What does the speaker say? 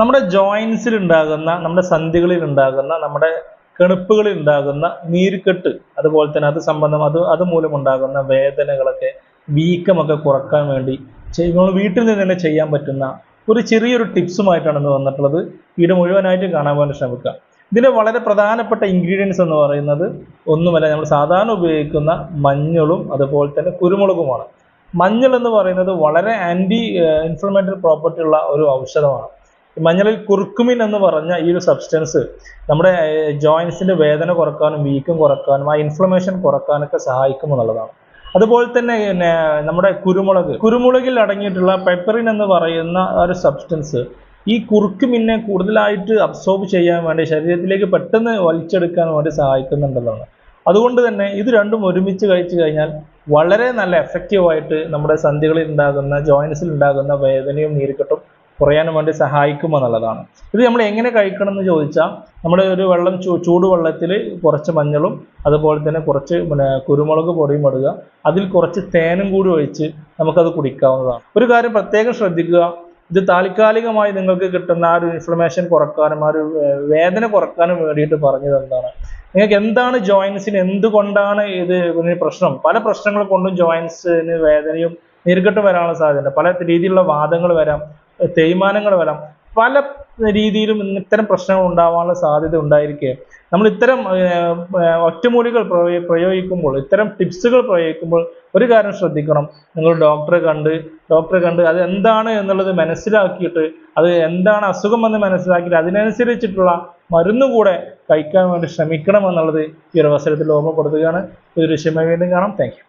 നമ്മുടെ ജോയിൻസിൽ ഉണ്ടാകുന്ന നമ്മുടെ സന്ധികളിൽ ഉണ്ടാകുന്ന നമ്മുടെ കെണുപ്പുകളിൽ ഉണ്ടാകുന്ന നീരുക്കെട്ട് അതുപോലെ തന്നെ അത് സംബന്ധം അത് അതുമൂലം ഉണ്ടാകുന്ന വേദനകളൊക്കെ വീക്കമൊക്കെ കുറയ്ക്കാൻ വേണ്ടി നമ്മൾ വീട്ടിൽ നിന്ന് തന്നെ ചെയ്യാൻ പറ്റുന്ന ഒരു ചെറിയൊരു ടിപ്സുമായിട്ടാണ് ഇന്ന് വന്നിട്ടുള്ളത്. വീഡിയോ മുഴുവനായിട്ട് കാണാൻ വേണ്ടി ശ്രമിക്കുക. ഇതിലെ വളരെ പ്രധാനപ്പെട്ട ഇൻഗ്രീഡിയൻസ് എന്ന് പറയുന്നത് ഒന്നുമല്ല നമ്മൾ സാധാരണ ഉപയോഗിക്കുന്ന മഞ്ഞളും അതുപോലെ തന്നെ കുരുമുളകുമാണ്. മഞ്ഞൾ എന്ന് പറയുന്നത് വളരെ ആന്റി ഇൻഫ്ലമേറ്ററി പ്രോപ്പർട്ടി ഉള്ള ഒരു ഔഷധമാണ്. മഞ്ഞളിൽ കുർക്കുമിൻ എന്ന് പറഞ്ഞ ഈ ഒരു സബ്സ്റ്റൻസ് നമ്മുടെ ജോയിൻസിന്റെ വേദന കുറക്കാനും വീക്കം കുറക്കാനും ആ ഇൻഫ്ലമേഷൻ കുറക്കാനൊക്കെ സഹായിക്കും എന്നുള്ളതാണ്. അതുപോലെ തന്നെ നമ്മുടെ കുരുമുളക്. കുരുമുളകിൽ അടങ്ങിയിട്ടുള്ള പെപ്പറിൻ എന്ന് പറയുന്ന ഒരു സബ്സ്റ്റൻസ് ഈ കുറുക്കുമിന്നെ കൂടുതലായിട്ട് അബ്സോർബ് ചെയ്യാൻ വേണ്ടി ശരീരത്തിലേക്ക് പെട്ടെന്ന് വലിച്ചെടുക്കാൻ വേണ്ടി സഹായിക്കുന്നുണ്ടെന്നാണ്. അതുകൊണ്ട് തന്നെ ഇത് രണ്ടും ഒരുമിച്ച് കഴിച്ചു കഴിഞ്ഞാൽ വളരെ നല്ല എഫക്റ്റീവായിട്ട് നമ്മുടെ സന്ധികളിൽ ഉണ്ടാകുന്ന ജോയിൻസിൽ ഉണ്ടാകുന്ന വേദനയും നീർക്കെട്ടും കുറയാൻ വേണ്ടി സഹായിക്കുമെന്നുള്ളതാണ് ഇത് നമ്മൾ എങ്ങനെ കഴിക്കണം എന്ന് ചോദിച്ചാൽ നമ്മൾ ഒരു വെള്ളം ചൂ ചൂടുവെള്ളത്തിൽ കുറച്ച് മഞ്ഞളും അതുപോലെ തന്നെ കുറച്ച് പിന്നെ കുരുമുളക് പൊടിയും ഇടുക. അതിൽ കുറച്ച് തേനും കൂടി ഒഴിച്ച് നമുക്കത് കുടിക്കാവുന്നതാണ്. ഒരു കാര്യം പ്രത്യേകം ശ്രദ്ധിക്കുക. ഇത് താൽക്കാലികമായി നിങ്ങൾക്ക് കിട്ടുന്ന ആ ഒരു ഇൻഫ്ലമേഷൻ കുറക്കാനും ആ ഒരു വേദന കുറക്കാനും വേണ്ടിയിട്ട് പറഞ്ഞത് എന്താണ്? നിങ്ങൾക്ക് എന്താണ് ജോയിൻസിന് എന്തുകൊണ്ടാണ് ഇത് പ്രശ്നം? പല പ്രശ്നങ്ങൾ കൊണ്ടും ജോയിൻസിന് വേദനയും നീർക്കെട്ട് വരാനുള്ള സാധ്യത പല രീതിയിലുള്ള വാദങ്ങൾ വരാം. തേയ്മാനങ്ങൾ വരാം. പല രീതിയിലും ഇത്തരം പ്രശ്നങ്ങൾ ഉണ്ടാവാനുള്ള സാധ്യത ഉണ്ടായിരിക്കെ. നമ്മൾ ഇത്തരം ഒറ്റമൂലികൾ പ്രയോഗിക്കുമ്പോൾ ഇത്തരം ടിപ്സുകൾ പ്രയോഗിക്കുമ്പോൾ ഒരു കാര്യം ശ്രദ്ധിക്കണം. നിങ്ങൾ ഡോക്ടറെ കണ്ട് ഡോക്ടറെ കണ്ട് അത് എന്താണ് എന്നുള്ളത് മനസ്സിലാക്കിയിട്ട് അത് എന്താണ് അസുഖം എന്ന് മനസ്സിലാക്കിയിട്ട് അതിനനുസരിച്ചിട്ടുള്ള മരുന്ന് കൂടെ കഴിക്കാൻ വേണ്ടി ശ്രമിക്കണം എന്നുള്ളത് ഈ ഒരു അവസരത്തിൽ ഓർമ്മപ്പെടുത്തുകയാണ്. ഒരു വിഷയമായി വീണ്ടും കാണാം. താങ്ക്